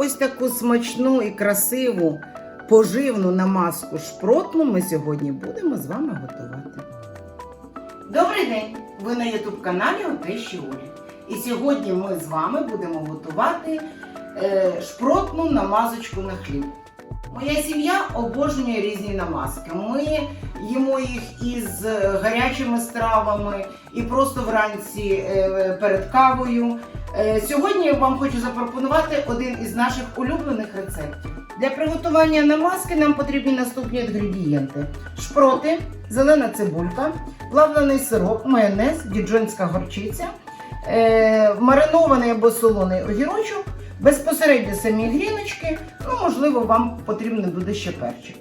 Ось таку смачну і красиву поживну намазку шпротну ми сьогодні будемо з вами готувати. Добрий день! Ви на ютуб каналі Отещі Олі. І сьогодні ми з вами будемо готувати е, шпротну намазочку на хліб. Моя сім'я обожнює різні намазки. Ми їмо їх із е, гарячими стравами і просто вранці е, перед кавою. Е, Сьогодні я вам хочу запропонувати один із наших улюблених рецептів. Для приготування намазки нам потрібні наступні інгредієнти: шпроти, зелена цибулька, плавлений сироп, майонез, діджонська горчиця, е, маринований або солоний огірочок, безпосередньо самі гріночки. Ну, можливо, вам потрібен буде ще перчик.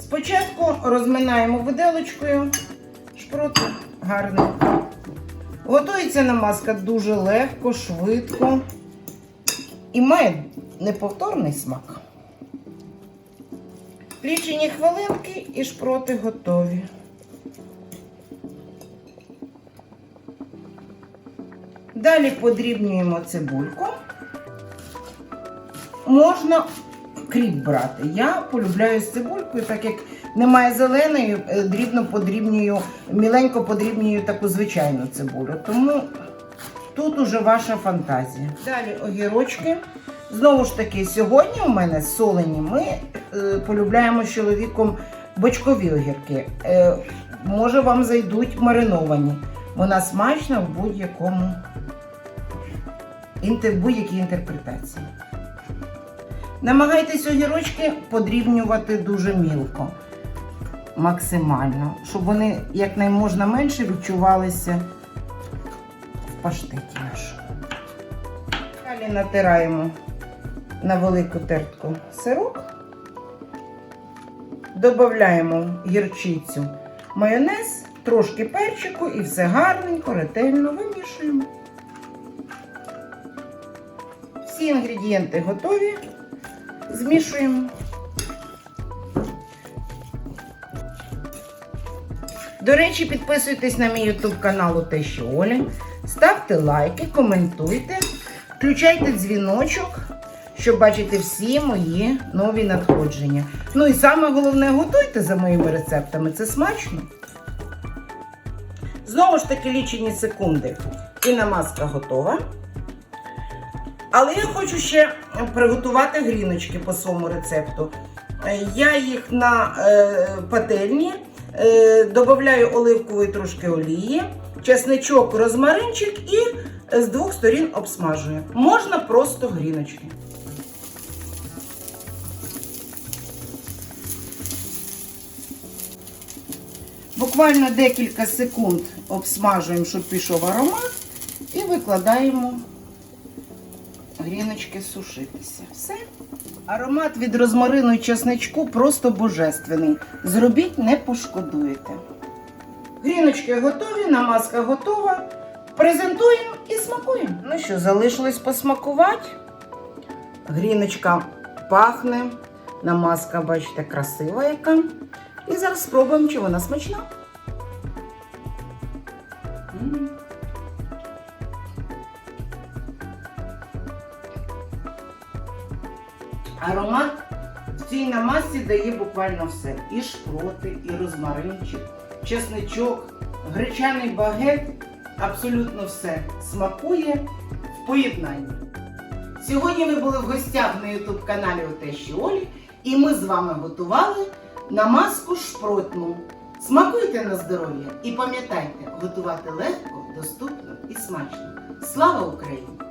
Спочатку розминаємо виделочкою шпроти гарненько. Готується намазка дуже легко, швидко і має неповторний смак. Лічені хвилинки і шпроти готові. Далі подрібнюємо цибульку. Можна кріп брати. Я полюбляю з цибулькою, так як немає зеленої, е, дрібно подрібнюю, міленько подрібнюю таку звичайну цибулю. Тому тут уже ваша фантазія. Далі огірочки. Знову ж таки, сьогодні у мене солені. Ми е, полюбляємо з чоловіком бочкові огірки. Е, може, вам зайдуть мариновані. Вона смачна в будь-якому інтер, будь-якій інтерпретації. Намагайтесь огірочки подрібнювати дуже мілко, максимально, щоб вони якнайможна менше відчувалися в паштеті нашому. Далі натираємо на велику тертку сироп, додаємо гірчицю, майонез, трошки перчику і все гарненько, ретельно вимішуємо. Всі інгредієнти готові. Змішуємо. До речі, підписуйтесь на мій YouTube канал у те, що Оля. Ставте лайки, коментуйте, включайте дзвіночок, щоб бачити всі мої нові надходження. Ну і саме головне, готуйте за моїми рецептами, це смачно. Знову ж таки, лічені секунди. І намазка готова. Але я хочу ще приготувати гріночки по своєму рецепту. Е, Я їх на е, пательні е, додаю оливкової трошки олії, чесничок, розмаринчик і з двох сторін обсмажую. Можна просто гріночки. Буквально декілька секунд обсмажуємо, щоб пішов аромат, і викладаємо гріночки сушитися. Все. Аромат від розмарину і чесничку просто божественний. Зробіть, не пошкодуєте. Гріночки готові, намазка готова. Презентуємо і смакуємо. Ну що, залишилось посмакувати. Гріночка пахне, намазка, бачите, красива яка. І зараз спробуємо, чи вона смачна. Аромат в цій намазці дає буквально все. І шпроти, і розмаринчик, чесничок, гречаний багет. Абсолютно все смакує в поєднанні. Сьогодні ви були в гостях на ютуб каналі Отещі Олі, і ми з вами готували намазку шпротну. Смакуйте на здоров'я і пам'ятайте, готувати легко, доступно і смачно. Слава Україні!